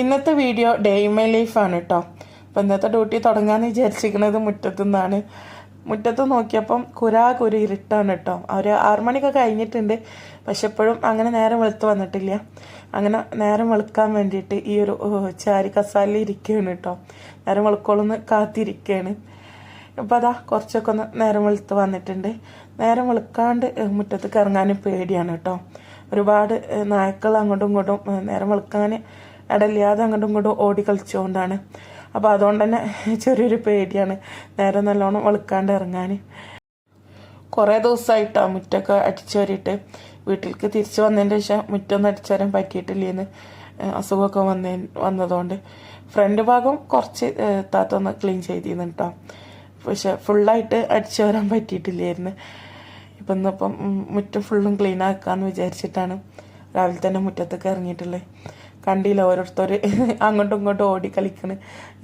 ഇന്നത്തെ video day in my ലൈഫാണ് കേട്ടോ അപ്പോൾ ഇന്നത്തെ ഡ്യൂട്ടി തുടങ്ങാമെന്ന് വിചാരിച്ചിരിക്കുന്നത് മുറ്റത്തു നിന്നാണ് മുറ്റത്ത് നോക്കിയപ്പം കുരാ കുരു ഇരുട്ടാണ് കേട്ടോ ഒരു ആറു മണിയൊക്കെ കഴിഞ്ഞിട്ടുണ്ട്. പക്ഷെ എപ്പോഴും അങ്ങനെ നേരം വെളുത്ത് വന്നിട്ടില്ല. അങ്ങനെ നേരം വെളുക്കാൻ വേണ്ടിയിട്ട് ഈ ഒരു ചാരി കസാലിൽ ഇരിക്കുകയാണ് കേട്ടോ നേരം വെളുക്കോളൊന്ന് കാത്തിരിക്കുകയാണ് അപ്പോൾ അതാ കുറച്ചൊക്കെ ഒന്ന് നേരം വെളുത്ത് വന്നിട്ടുണ്ട്. നേരം വെളുക്കാണ്ട് മുറ്റത്ത് മുറ്റത്തേക്ക് ഇറങ്ങാനും പേടിയാണ് കേട്ടോ ഒരുപാട് നായ്ക്കൾ അങ്ങോട്ടും ഇങ്ങോട്ടും നേരം വെളുക്കാൻ ഇടയില്ലാതെ അങ്ങോട്ടും ഇങ്ങോട്ടും ഓടി കളിച്ചുകൊണ്ടാണ് അപ്പോൾ അതുകൊണ്ട് തന്നെ ചെറിയൊരു പേടിയാണ്. നേരെ നല്ലോണം വെളുക്കാണ്ട് ഇറങ്ങാൻ കുറേ ദിവസമായിട്ടാണ് മുറ്റൊക്കെ അടിച്ചു വരിയിട്ട്. വീട്ടിലേക്ക് തിരിച്ചു വന്നതിന്റെ ശേഷം മുറ്റൊന്നും അടിച്ചു വരാൻ പറ്റിയിട്ടില്ലെന്ന് അസുഖമൊക്കെ വന്ന വന്നതുകൊണ്ട്. ഫ്രണ്ട് ഭാഗം കുറച്ച് താത്തൊന്ന് ക്ലീൻ ചെയ്തിരുന്നു കേട്ടോ പക്ഷെ ഫുള്ളായിട്ട് അടിച്ചു വരാൻ പറ്റിയിട്ടില്ലായിരുന്നു ഇപ്പം ഇന്നിപ്പം മുറ്റം ഫുള്ളും ക്ലീൻ വിചാരിച്ചിട്ടാണ് രാവിലെ തന്നെ മുറ്റത്തൊക്കെ ഇറങ്ങിയിട്ടുള്ളത് കണ്ടില്ല ഓരോരുത്തർ അങ്ങോട്ടും ഇങ്ങോട്ടും ഓടി കളിക്കണ്.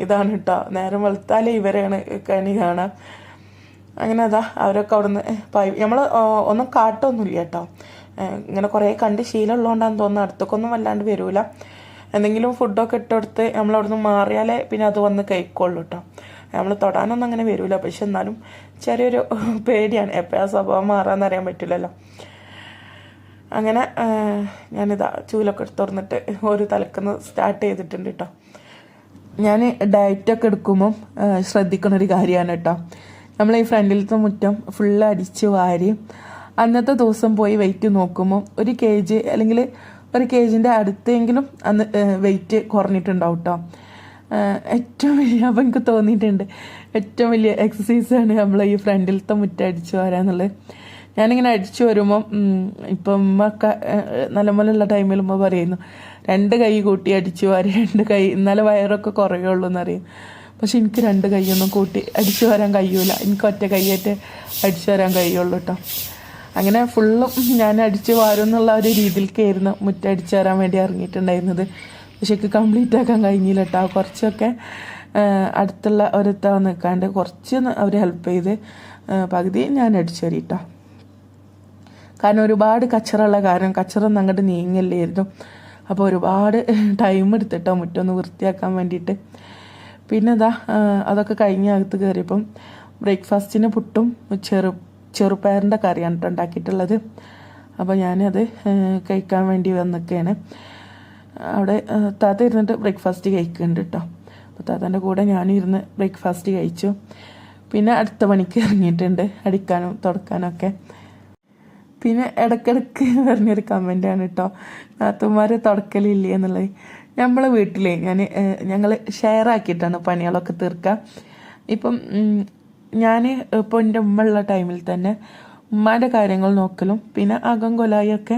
ഇതാണ് കേട്ടോ നേരം വെളുത്താലേ ഇവരെയാണ് കണി കാണാം. അങ്ങനെ അതാ അവരൊക്കെ അവിടുന്ന് നമ്മൾ ഒന്നും കാട്ടൊന്നുമില്ല കേട്ടോ. ഇങ്ങനെ കുറേ കണ്ട് ശീലമുള്ളതുകൊണ്ടാണെന്ന് തോന്നുന്നു. അടുത്തൊക്കൊന്നും വല്ലാണ്ട് വരൂല. എന്തെങ്കിലും ഫുഡൊക്കെ ഇട്ടെടുത്ത് നമ്മൾ അവിടുന്ന് മാറിയാലേ പിന്നെ അത് വന്ന് കഴിക്കുള്ളൂ കേട്ടോ നമ്മൾ തൊടാനൊന്നും അങ്ങനെ വരൂല. പക്ഷെ എന്നാലും ചെറിയൊരു പേടിയാണ്. എപ്പോഴാ സ്വഭാവം മാറാമെന്നറിയാൻ പറ്റില്ലല്ലോ അങ്ങനെ ഞാനിതാ ചൂലൊക്കെ തുറന്നിട്ട് ഒരു തലക്കുന്ന് സ്റ്റാർട്ട് ചെയ്തിട്ടുണ്ട് കേട്ടോ ഞാൻ ഡയറ്റൊക്കെ എടുക്കുമ്പം ശ്രദ്ധിക്കണ ഒരു കാര്യമാണ് കേട്ടോ നമ്മൾ ഈ ഫ്രണ്ടിലത്തെ മുറ്റം ഫുള്ള് അടിച്ച് വാരി അന്നത്തെ ദിവസം പോയി വെയിറ്റ് നോക്കുമ്പോൾ ഒരു കെ ജി അല്ലെങ്കിൽ ഒരു കെ ജിന്റെ അടുത്തെങ്കിലും അന്ന് വെയിറ്റ് കുറഞ്ഞിട്ടുണ്ടാവും കേട്ടോ ഏറ്റവും വലിയ അപ്പം എനിക്ക് തോന്നിയിട്ടുണ്ട്. ഏറ്റവും വലിയ എക്സസൈസാണ് നമ്മൾ ഈ ഫ്രണ്ടിലത്തെ മുറ്റം അടിച്ച് വരാന്നുള്ളത്. ഞാനിങ്ങനെ അടിച്ചു വരുമ്പം ഇപ്പം ഉമ്മൊക്കെ നല്ലപോലുള്ള ടൈമിൽ ഉമ്മ പറയുന്നു രണ്ട് കൈ കൂട്ടി അടിച്ചു വാരി രണ്ട് കൈ ഇന്നലെ വയറൊക്കെ കുറയുള്ളൂ എന്നറിയും പക്ഷെ എനിക്ക് രണ്ട് കൈയൊന്നും കൂട്ടി അടിച്ചു വരാൻ കഴിയൂല. എനിക്ക് ഒറ്റ കൈയേറ്റ് അടിച്ചു വരാൻ കഴിയുള്ളൂ കേട്ടോ അങ്ങനെ ഫുള്ളും ഞാൻ അടിച്ചു വാരും എന്നുള്ള ഒരു രീതിയിലേക്കായിരുന്നു മുറ്റടിച്ചു വരാൻ വേണ്ടി ഇറങ്ങിയിട്ടുണ്ടായിരുന്നത്. പക്ഷെ എനിക്ക് കംപ്ലീറ്റ് ആക്കാൻ കഴിഞ്ഞില്ല കേട്ടോ കുറച്ചൊക്കെ അടുത്തുള്ള ഒരുത്ത നിൽക്കാണ്ട് കുറച്ച് അവർ ഹെൽപ്പ് ചെയ്ത് പകുതി ഞാൻ അടിച്ചു വരിട്ടോ കാരണം ഒരുപാട് കച്ചറുള്ള കാരണം കച്ചറൊന്നും അങ്ങോട്ട് നീങ്ങല്ലായിരുന്നു അപ്പോൾ ഒരുപാട് ടൈം എടുത്തിട്ടോ മുറ്റൊന്ന് വൃത്തിയാക്കാൻ വേണ്ടിയിട്ട്. പിന്നെ ഇതാ അതൊക്കെ കഴിഞ്ഞ് അകത്ത് കയറിയപ്പം ബ്രേക്ക്ഫാസ്റ്റിന് പുട്ടും ചെറു ചെറുപയറിന്റെ കറിയാണ് ഉണ്ടാക്കിയിട്ടുള്ളത്. അപ്പോൾ ഞാനത് കഴിക്കാൻ വേണ്ടി വന്നൊക്കെയാണ്. അവിടെ താത്ത ഇരുന്നിട്ട് ബ്രേക്ക്ഫാസ്റ്റ് കഴിക്കുന്നുണ്ട് കേട്ടോ അപ്പോൾ താത്താന്റെ കൂടെ ഞാനും ഇരുന്ന് ബ്രേക്ക്ഫാസ്റ്റ് കഴിച്ചു. പിന്നെ അടുത്ത പണിക്ക് ഇറങ്ങിയിട്ടുണ്ട് അടിക്കാനും തുടക്കാനും ഒക്കെ പിന്നെ ഇടയ്ക്കിടയ്ക്ക് പറഞ്ഞൊരു കമന്റാണ് കേട്ടോ നാത്തുമാർ തുടക്കലില്ലേ എന്നുള്ളത്. നമ്മളെ വീട്ടിൽ ഞാൻ ഞങ്ങൾ ഷെയർ ആക്കിയിട്ടാണ് പണികളൊക്കെ തീർക്കുക ഇപ്പം ഞാൻ ഇപ്പോൾ എന്റെ ഉമ്മ ഉള്ള ടൈമിൽ തന്നെ ഉമ്മാന്റെ കാര്യങ്ങൾ നോക്കലും പിന്നെ അകം കൊലായൊക്കെ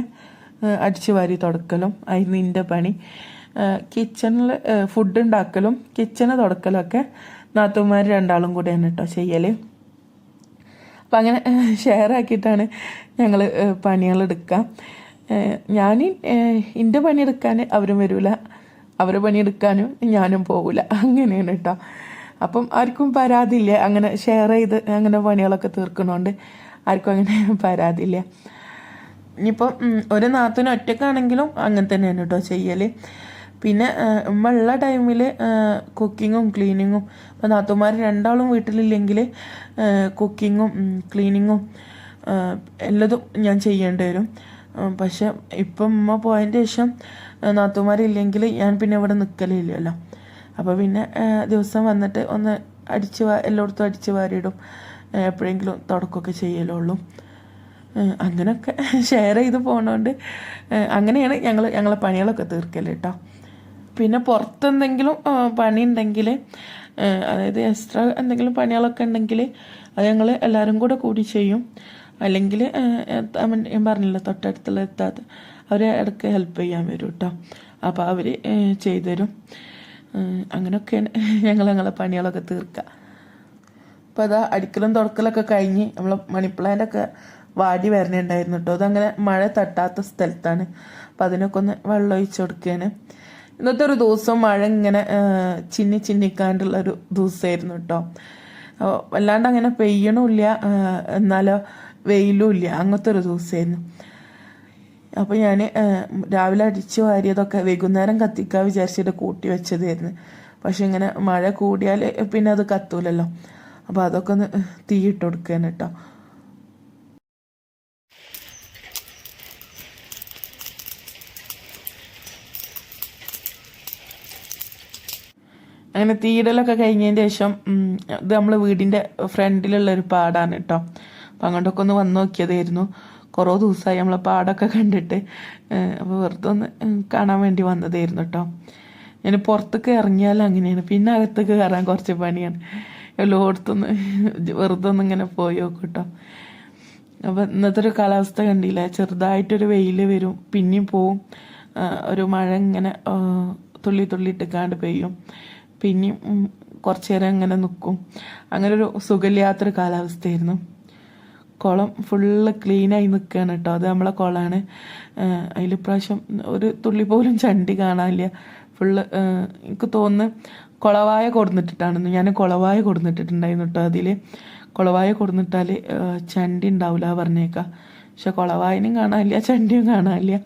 അടിച്ചു വാരി തുടക്കലും ആയിരുന്നു എന്റെ പണി. കിച്ചണിൽ ഫുഡ് ഉണ്ടാക്കലും കിച്ചണ് തുടക്കലും ഒക്കെ നാത്തുമാർ രണ്ടാളും കൂടെയാണ് കേട്ടോ ചെയ്യൽ അപ്പം അങ്ങനെ ഷെയർ ആക്കിയിട്ടാണ് ഞങ്ങൾ പണികളെടുക്കുക ഞാൻ എന്റെ പണിയെടുക്കാൻ അവരും വരില്ല അവരെ പണിയെടുക്കാനും ഞാനും പോകില്ല അങ്ങനെയാണ് കേട്ടോ അപ്പം ആർക്കും പരാതിയില്ല. അങ്ങനെ ഷെയർ ചെയ്ത് അങ്ങനെ പണികളൊക്കെ തീർക്കണോണ്ട് ആർക്കും അങ്ങനെ പരാതിയില്ല. ഇനിയിപ്പം ഒരു നാത്തിന് ഒറ്റക്കാണെങ്കിലും അങ്ങനെ തന്നെയാണ് കേട്ടോ ചെയ്യൽ പിന്നെ ഉള്ള ടൈമിൽ കുക്കിങ്ങും ക്ലീനിങ്ങും ഇപ്പം നാത്തുമാർ രണ്ടാളും വീട്ടിലില്ലെങ്കിൽ കുക്കിങ്ങും ക്ലീനിങ്ങും എല്ലതും ഞാൻ ചെയ്യേണ്ടി വരും. പക്ഷെ ഇപ്പം ഉമ്മ പോയതിന്റെ ശേഷം നാത്തുമാരില്ലെങ്കിൽ ഞാൻ പിന്നെ ഇവിടെ നിൽക്കലില്ലല്ലോ അപ്പോൾ പിന്നെ ദിവസം വന്നിട്ട് ഒന്ന് അടിച്ച് വാ എല്ലായിടത്തും അടിച്ച് വാരിയിടും. എപ്പോഴെങ്കിലും തുടക്കമൊക്കെ ചെയ്യലുള്ളൂ. അങ്ങനെയൊക്കെ ഷെയർ ചെയ്ത് പോകണോണ്ട് അങ്ങനെയാണ് ഞങ്ങൾ ഞങ്ങളെ പണികളൊക്കെ തീർക്കൽ കേട്ടോ പിന്നെ പുറത്തെന്തെങ്കിലും പണി ഉണ്ടെങ്കിൽ അതായത് എക്സ്ട്രാ എന്തെങ്കിലും പണികളൊക്കെ ഉണ്ടെങ്കിൽ അത് ഞങ്ങൾ എല്ലാവരും കൂടെ കൂടി ചെയ്യും. അല്ലെങ്കിൽ ഞാൻ പറഞ്ഞില്ല തൊട്ടടുത്തുള്ള എത്താത്ത അവർ ഇടയ്ക്ക് ഹെൽപ്പ് ചെയ്യാൻ വരും കേട്ടോ അപ്പോൾ അവർ ചെയ്തുതരും. അങ്ങനെയൊക്കെയാണ് ഞങ്ങൾ ഞങ്ങളെ പണികളൊക്കെ തീർക്കുക അപ്പോൾ അതാ അടിക്കലും തുടക്കലൊക്കെ കഴിഞ്ഞ് നമ്മൾ മണി വാടി വരണുണ്ടായിരുന്നു കേട്ടോ അതങ്ങനെ മഴ തട്ടാത്ത സ്ഥലത്താണ്. അപ്പം അതിനൊക്കെ ഒന്ന് വെള്ളം ഒഴിച്ചു കൊടുക്കുകയാണ് ഇന്നത്തെ ഒരു ദിവസം മഴ ഇങ്ങനെ ചിന്നി ചിന്നിക്കാണ്ടുള്ള ഒരു ദിവസമായിരുന്നു കേട്ടോ വല്ലാണ്ട് അങ്ങനെ പെയ്യണമില്ല എന്നാലോ വെയിലും ഇല്ല അങ്ങനത്തെ ഒരു ദിവസമായിരുന്നു. അപ്പോൾ ഞാൻ രാവിലെ അടിച്ചു വാരിയതൊക്കെ വൈകുന്നേരം കത്തിക്കാൻ വിചാരിച്ചിട്ട് കൂട്ടി വെച്ചതായിരുന്നു. പക്ഷെ ഇങ്ങനെ മഴ കൂടിയാൽ പിന്നെ അത് കത്തൂലല്ലോ. അപ്പോൾ അതൊക്കെ ഒന്ന് തീയിട്ട് കൊടുക്കാൻ കേട്ടോ അങ്ങനെ തീയിടലൊക്കെ കഴിഞ്ഞതിന് ശേഷം ഇത് നമ്മൾ വീടിന്റെ ഫ്രണ്ടിലുള്ള ഒരു പാടാണ് കേട്ടോ അപ്പം അങ്ങോട്ടൊക്കെ ഒന്ന് വന്ന് നോക്കിയതായിരുന്നു. കുറേ ദിവസമായി നമ്മളെ പാടൊക്കെ കണ്ടിട്ട്. അപ്പോൾ വെറുതെ ഒന്ന് കാണാൻ വേണ്ടി വന്നതായിരുന്നു കേട്ടോ ഞാൻ പുറത്തേക്ക് ഇറങ്ങിയാൽ അങ്ങനെയാണ്. പിന്നെ അകത്തേക്ക് കയറാൻ കുറച്ച് പണിയാണ്. എല്ലായിടത്തൊന്ന് വെറുതെ ഒന്ന് ഇങ്ങനെ പോയി നോക്കും കേട്ടോ അപ്പോൾ ഇന്നത്തെ ഒരു കാലാവസ്ഥ കണ്ടില്ല? ചെറുതായിട്ടൊരു വെയിൽ വരും പിന്നെയും പോവും. ഒരു മഴ ഇങ്ങനെ തുള്ളി തുള്ളി ഇട്ടിക്കാണ്ട് പെയ്യും. പിന്നെയും കുറച്ചു നേരം ഇങ്ങനെ നിൽക്കും അങ്ങനെ ഒരു സുഖമില്ലാത്തൊരു കാലാവസ്ഥയായിരുന്നു. കുളം ഫുള്ള് ക്ലീനായി നിൽക്കുകയാണ് കേട്ടോ അത് നമ്മളെ കുളമാണ് അതിൽ ഇപ്രാവശ്യം ഒരു തുള്ളി പോലും ചണ്ടി കാണാനില്ല. ഫുള്ള് എനിക്ക് തോന്നുന്നു കുളവായ കൊടുന്നിട്ടിട്ടാണെന്ന് ഞാൻ കുളവായ കൊടുന്നിട്ടിട്ടുണ്ടായിരുന്നു കേട്ടോ അതിൽ കുളവായ കൊടുന്നിട്ടാൽ ചണ്ടി ഉണ്ടാവില്ല പറഞ്ഞേക്കാം. പക്ഷെ കുളവായനും കാണാനില്ല ചണ്ടിയും കാണാനില്ല.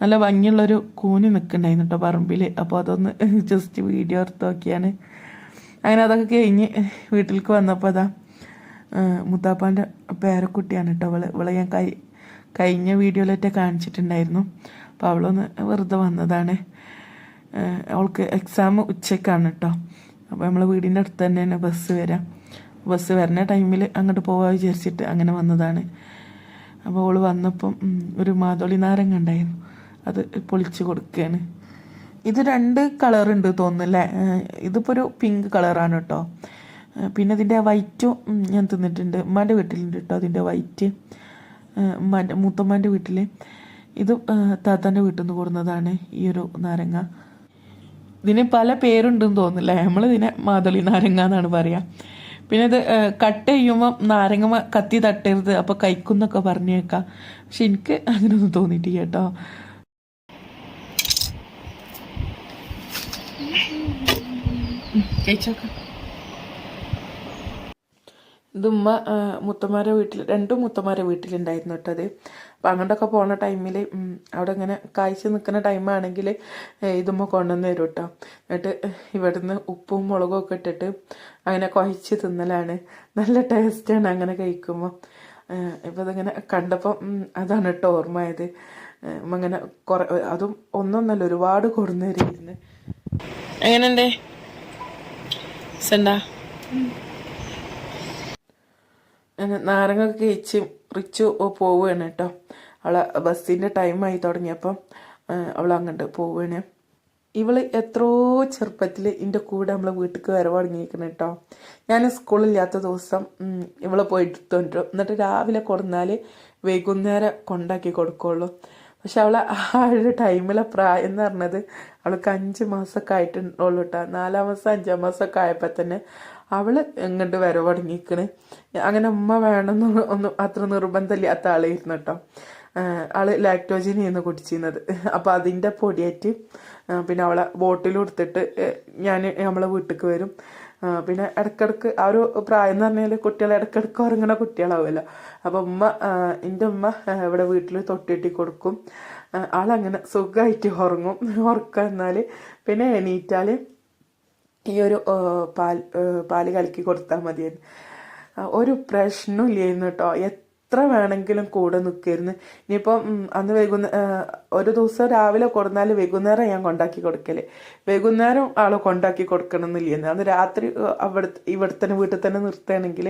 നല്ല ഭംഗിയുള്ളൊരു കൂനി നിൽക്കുന്നുണ്ടായിരുന്നു കേട്ടോ പറമ്പിൽ അപ്പോൾ അതൊന്ന് ജസ്റ്റ് വീഡിയോ എടുത്ത് നോക്കിയാണ്. അങ്ങനെ അതൊക്കെ കഴിഞ്ഞ് വീട്ടിലേക്ക് വന്നപ്പോൾ അതാ മുത്താപ്പാന്റെ പേരക്കുട്ടിയാണ് കേട്ടോ അവൾ ഇവളെ ഞാൻ കൈ കഴിഞ്ഞ വീഡിയോയിലൊക്കെ കാണിച്ചിട്ടുണ്ടായിരുന്നു. അപ്പോൾ അവളൊന്ന് വെറുതെ വന്നതാണ്. അവൾക്ക് എക്സാം ഉച്ചയ്ക്കാണ് കേട്ടോ അപ്പോൾ നമ്മളെ വീടിന്റെ അടുത്ത് തന്നെ ബസ് വരാം. ബസ് വരുന്ന ടൈമിൽ അങ്ങോട്ട് പോകാൻ വിചാരിച്ചിട്ട് അങ്ങനെ വന്നതാണ്. അപ്പോൾ അവൾ വന്നപ്പം ഒരു മാതോളി നാരങ്ങ ഉണ്ടായിരുന്നു. അത് പൊളിച്ച് കൊടുക്കുകയാണ് ഇത് രണ്ട് കളർ ഉണ്ട് തോന്നുന്നല്ലേ? ഇതിപ്പോൾ ഒരു പിങ്ക് കളറാണ് കേട്ടോ പിന്നെ ഇതിന്റെ വൈറ്റും ഞാൻ തിന്നിട്ടുണ്ട്. ഉമ്മാന്റെ വീട്ടിലുണ്ട് കേട്ടോ അതിന്റെ വൈറ്റ് ഉമ്മാന്റെ മൂത്തമ്മാന്റെ വീട്ടിൽ ഇത് താത്താന്റെ വീട്ടിൽ നിന്ന് കൂടുന്നതാണ് ഈ ഒരു നാരങ്ങ. ഇതിന് പല പേരുണ്ടെന്ന് നമ്മൾ ഇതിനെ മാതളി നാരങ്ങ എന്നാണ് പറയുക പിന്നെ ഇത് കട്ട് ചെയ്യുമ്പോൾ നാരങ്ങ കത്തി തട്ടരുത് അപ്പോൾ കഴിക്കുന്നൊക്കെ പറഞ്ഞേക്കാം. പക്ഷെ എനിക്ക് അങ്ങനെയൊന്നും തോന്നിയിട്ടില്ല കേട്ടോ കഴിച്ചോക്കാം ഇതുമ്മ മുത്തമാരെ വീട്ടിൽ രണ്ടും മുത്തമാരെ വീട്ടിലുണ്ടായിരുന്നു കേട്ടോ അത്. അപ്പം അങ്ങോട്ടൊക്കെ പോണ ടൈമിൽ അവിടെ ഇങ്ങനെ കായ്ച്ച് നിൽക്കുന്ന ടൈമാണെങ്കിൽ ഇതുമ്മ കൊണ്ടുവന്ന് തരും കേട്ടോ. എന്നിട്ട് ഇവിടുന്ന് ഉപ്പും മുളകും ഒക്കെ ഇട്ടിട്ട് അങ്ങനെ കുഴച്ച് തിന്നലാണ്. നല്ല ടേസ്റ്റാണ് അങ്ങനെ കഴിക്കുമ്പോൾ ഇപ്പം അതിങ്ങനെ കണ്ടപ്പോൾ അതാണ് കേട്ടോ ഓർമ്മയത് അങ്ങനെ കുറേ അതും ഒന്നൊന്നല്ല ഒരുപാട് കൊടുന്നു എങ്ങനെയുണ്ട് എങ്ങനെയുണ്ടേ? സെണ്ടാ നാരങ്ങ കഴിച്ച് റിച്ചു പോവുകയാണ് കേട്ടോ. അവളെ ബസ്സിന്റെ ടൈമായി തുടങ്ങിയപ്പം അവൾ അങ്ങോട്ട് പോവുകയാണ് ഇവൾ എത്രയോ ചെറുപ്പത്തിൽ എന്റെ കൂടെ നമ്മളെ വീട്ടിലേക്ക് വരവ് തുടങ്ങിയിരിക്കണം കേട്ടോ. ഞാൻ സ്കൂളില്ലാത്ത ദിവസം ഇവളെ പോയിട്ട് എടുത്തോണ്ടിരും എന്നിട്ട് രാവിലെ കൊടുന്നാൽ വൈകുന്നേരം കൊണ്ടാക്കി കൊടുക്കുള്ളൂ. പക്ഷെ അവൾ ആ ഒരു ടൈമിലെ പ്രായം എന്ന് പറഞ്ഞത് അവൾക്ക് അഞ്ച് മാസമൊക്കെ ആയിട്ടുള്ളൂ കേട്ടോ നാലാം മാസം അഞ്ചാം മാസമൊക്കെ ആയപ്പോൾ തന്നെ അവൾ എങ്ങോട്ട് വരവ് തുടങ്ങിയിരിക്കണ് അങ്ങനെ ഉമ്മ വേണമെന്ന് ഒന്നും അത്ര നിർബന്ധമില്ലാത്ത ആളായിരുന്നു കേട്ടോ ആൾ ലാക്ടോജിൻ ചെയ്യുന്ന കുടിച്ചിരുന്നത്. അപ്പോൾ അതിന്റെ പൊടിയായിട്ട് പിന്നെ അവളെ ബോട്ടിൽ കൊടുത്തിട്ട് ഞാൻ നമ്മളെ വീട്ടിലേക്ക് വരും. പിന്നെ ഇടക്കിടക്ക് ആ ഒരു പ്രായം എന്ന് പറഞ്ഞാൽ കുട്ടികൾ ഇടക്കിടക്ക് ഉറങ്ങുന്ന കുട്ടികളാവുമല്ലോ. അപ്പോൾ ഉമ്മ എന്റെ ഉമ്മ ഇവിടെ വീട്ടിൽ തൊട്ടിട്ടി കൊടുക്കും. ആളങ്ങനെ സുഖമായിട്ട് ഉറങ്ങും. ഉറക്കം എന്നാൽ പിന്നെ എണീറ്റാൽ ഈ ഒരു പാൽ പാൽ കലക്കി കൊടുത്താൽ മതിയായിരുന്നു. ഒരു പ്രശ്നമില്ലായിരുന്നു കേട്ടോ എത്ര വേണമെങ്കിലും കൂടെ നിൽക്കായിരുന്നു ഇനിയിപ്പം ഉം, അന്ന് വൈകുന്ന ഒരു ദിവസം രാവിലെ കൊടുന്നാൽ വൈകുന്നേരം ഞാൻ കൊണ്ടാക്കി കൊടുക്കൽ. വൈകുന്നേരം ആൾ കൊണ്ടാക്കി കൊടുക്കണം എന്നില്ല അന്ന് രാത്രി അവിടെ ഇവിടെ തന്നെ വീട്ടിൽ തന്നെ നിർത്തുകയാണെങ്കിൽ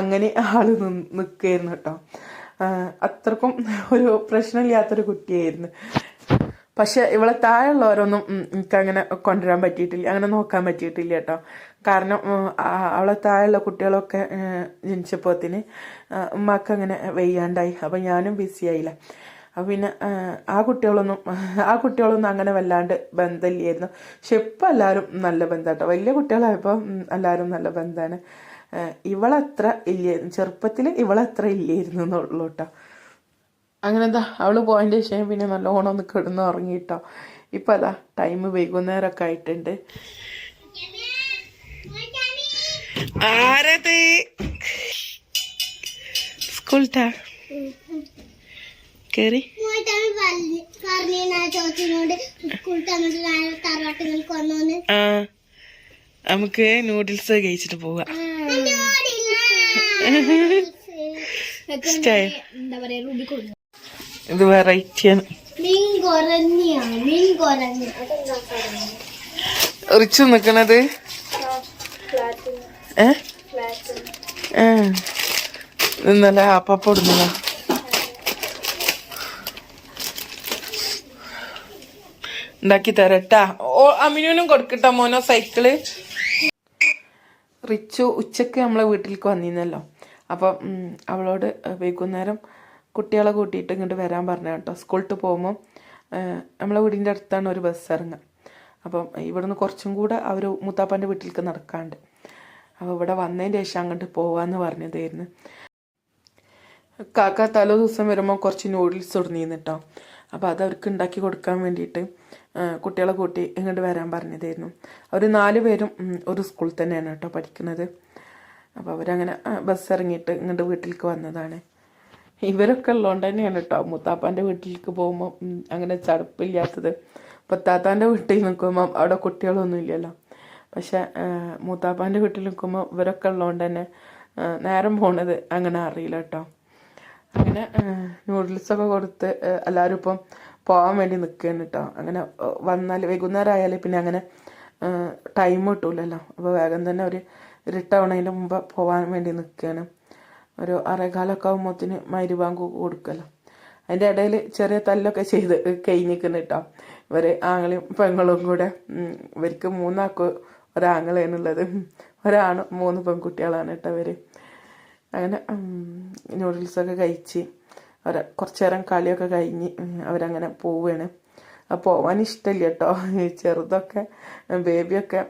അങ്ങനെ ആൾ നിൽക്കായിരുന്നു കേട്ടോ. അത്രക്കും ഒരു പ്രശ്നമില്ലാത്തൊരു കുട്ടിയായിരുന്നു. പക്ഷെ ഇവളെ താഴെയുള്ളവരൊന്നും ഉള്ളവരൊന്നും എനിക്കങ്ങനെ കൊണ്ടുവരാൻ പറ്റിയിട്ടില്ല. അങ്ങനെ നോക്കാൻ പറ്റിയിട്ടില്ല കേട്ടോ. കാരണം അവളെ താഴെയുള്ള കുട്ടികളൊക്കെ ജനിച്ചപ്പോത്തിന് ഉമ്മാക്ക് അങ്ങനെ വെയ്യാണ്ടായി. അപ്പം ഞാനും ബിസി ആയില്ല. അപ്പം പിന്നെ ആ കുട്ടികളൊന്നും ആ കുട്ടികളൊന്നും അങ്ങനെ വല്ലാണ്ട് ബന്ധമില്ലായിരുന്നു. പക്ഷെ ഇപ്പം എല്ലാവരും നല്ല ബന്ധം കേട്ടോ വലിയ കുട്ടികളായപ്പോൾ എല്ലാവരും നല്ല ബന്ധമാണ് ഇവളത്ര ഇല്ലായിരുന്നു ചെറുപ്പത്തിൽ ഇവളത്ര ഇല്ലായിരുന്നു എന്നുള്ളൂ കേട്ടോ അങ്ങനെ എന്താ അവൾ പോയതിന്റെ ശേഷം പിന്നെ നല്ലോണം ഒന്ന് കിടന്ന് ഉറങ്ങിട്ടോ. ഇപ്പം അതാ ടൈം വൈകുന്നേരമൊക്കെ ആയിട്ടുണ്ട്. ആരത്? സ്കൂൾട്ടാ കേറി. നമുക്ക് നൂഡിൽസ് കഴിച്ചിട്ട് പോവാം. ഇത് വെറൈറ്റിയാണ് റിച്ചു നിക്കണത്. ഇന്നലെ ഇടുന്നതാ ഉണ്ടാക്കി തരട്ടാ. ഓ അമിനുവിനും കൊടുക്കട്ടോ മോനോ സൈക്കിൾ. റിച്ചു ഉച്ചയ്ക്ക് നമ്മളെ വീട്ടിലേക്ക് വന്നിരുന്നല്ലോ. അപ്പം അവളോട് വൈകുന്നേരം കുട്ടികളെ കൂട്ടിയിട്ട് ഇങ്ങോട്ട് വരാൻ പറഞ്ഞു കേട്ടോ. സ്കൂളിട്ട് പോകുമ്പോൾ നമ്മളെ വീടിന്റെ അടുത്താണ് ഒരു ബസ് ഇറങ്ങുക. അപ്പം ഇവിടുന്ന് കുറച്ചും കൂടെ അവർ മുത്താപ്പന്റെ വീട്ടിലേക്ക് നടക്കാണ്ട്. അപ്പോൾ ഇവിടെ വന്നതിന് ശേഷം അങ്ങോട്ട് പോവാന്ന് പറഞ്ഞതായിരുന്നു. കാക്ക തലേ ദിവസം വരുമ്പോൾ കുറച്ച് നൂഡിൽസ് തുടങ്ങിയിരുന്നു കേട്ടോ അപ്പോൾ അത് അവർക്ക് ഉണ്ടാക്കി കൊടുക്കാൻ വേണ്ടിയിട്ട് കുട്ടികളെ കൂട്ടി ഇങ്ങോട്ട് വരാൻ പറഞ്ഞതായിരുന്നു. അവർ നാല് പേരും ഒരു സ്കൂളിൽ തന്നെയാണ് കേട്ടോ പഠിക്കുന്നത്. അപ്പോൾ അവരങ്ങനെ ബസ് ഇറങ്ങിയിട്ട് ഇങ്ങോട്ട് വീട്ടിലേക്ക് വന്നതാണ്. ഇവരൊക്കെ ഉള്ളതുകൊണ്ട് തന്നെയാണ് കേട്ടോ മുത്താപ്പാന്റെ വീട്ടിലേക്ക് പോകുമ്പോൾ അങ്ങനെ ചടപ്പില്ലാത്തത്. പത്താത്താന്റെ വീട്ടിൽ നിൽക്കുമ്പോൾ അവിടെ കുട്ടികളൊന്നും ഇല്ലല്ലോ. പക്ഷെ മൂത്താപ്പാന്റെ വീട്ടിൽ നിൽക്കുമ്പോൾ ഇവരൊക്കെ ഉള്ളതുകൊണ്ട് തന്നെ നേരം പോണത് അങ്ങനെ അറിയില്ല കേട്ടോ. അങ്ങനെ നൂഡിൽസൊക്കെ കൊടുത്ത് എല്ലാവരും ഇപ്പം പോകാൻ വേണ്ടി നിൽക്കുകയാണ് കേട്ടോ. അങ്ങനെ വന്നാൽ വൈകുന്നേരം ആയാൽ പിന്നെ അങ്ങനെ ടൈം കിട്ടൂലല്ലോ. അപ്പോൾ വേഗം തന്നെ ഒരു ഇരുട്ടാവണതിന്റെ മുമ്പ് പോകാൻ വേണ്ടി നിൽക്കുകയാണ്. ഒരു അരകാലൊക്കെ ആകുമ്പോഴത്തിന് മരുവാങ്ക് കൊടുക്കല്ലോ. അതിന്റെ ഇടയിൽ ചെറിയ തല്ലൊക്കെ ചെയ്ത് കഴിഞ്ഞിരിക്കുന്നു കേട്ടോ. ഇവർ ആങ്ങളും പെങ്ങളും കൂടെ ഇവർക്ക് മൂന്നാൾക്ക് ഒരാങ്ങളേനുള്ളത് ഒരാണ് മൂന്ന് പെൺകുട്ടികളാണ് കേട്ടോ അങ്ങനെ നൂഡിൽസൊക്കെ കഴിച്ച് അവർ കുറച്ചു നേരം കളിയൊക്കെ കഴിഞ്ഞ് അവരങ്ങനെ പോവുകയാണ് അപ്പോൾ പോവാൻ ഇഷ്ടമില്ല കേട്ടോ. ചെറുതൊക്കെ ബേബിയൊക്കെ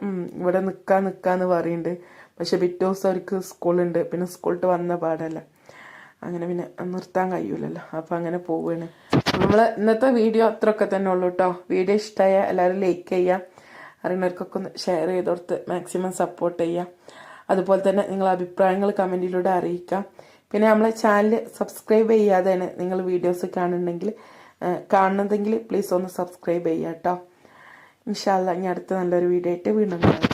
ഇവിടെ നിൽക്കാൻ നിൽക്കാന്ന് പറയുന്നുണ്ട് പക്ഷെ പിറ്റേ ദിവസം അവർക്ക് സ്കൂളുണ്ട്. പിന്നെ സ്കൂളിട്ട് വന്ന പാടല്ല. അങ്ങനെ പിന്നെ നിർത്താൻ കഴിയൂലല്ലോ. അപ്പം അങ്ങനെ പോവുകയാണ് നമ്മൾ ഇന്നത്തെ വീഡിയോ അത്രയൊക്കെ തന്നെ ഉള്ളൂ കേട്ടോ. വീഡിയോ ഇഷ്ടമായ എല്ലാവരും ലൈക്ക് ചെയ്യുക അറിയുന്നവർക്കൊക്കെ ഒന്ന് ഷെയർ ചെയ്ത് കൊടുത്ത് മാക്സിമം സപ്പോർട്ട് ചെയ്യുക. അതുപോലെ തന്നെ നിങ്ങളെ അഭിപ്രായങ്ങൾ കമന്റിലൂടെ അറിയിക്കാം പിന്നെ നമ്മളെ ചാനൽ സബ്സ്ക്രൈബ് ചെയ്യാതെയാണ് നിങ്ങൾ വീഡിയോസ് കാണുന്നുണ്ടെങ്കിൽ കാണുന്നതെങ്കിൽ പ്ലീസ് ഒന്ന് സബ്സ്ക്രൈബ് ചെയ്യാം കേട്ടോ ഇൻഷാല്ല ഇനി അടുത്ത നല്ലൊരു വീഡിയോ ആയിട്ട് വീണ്ടും കാണാം.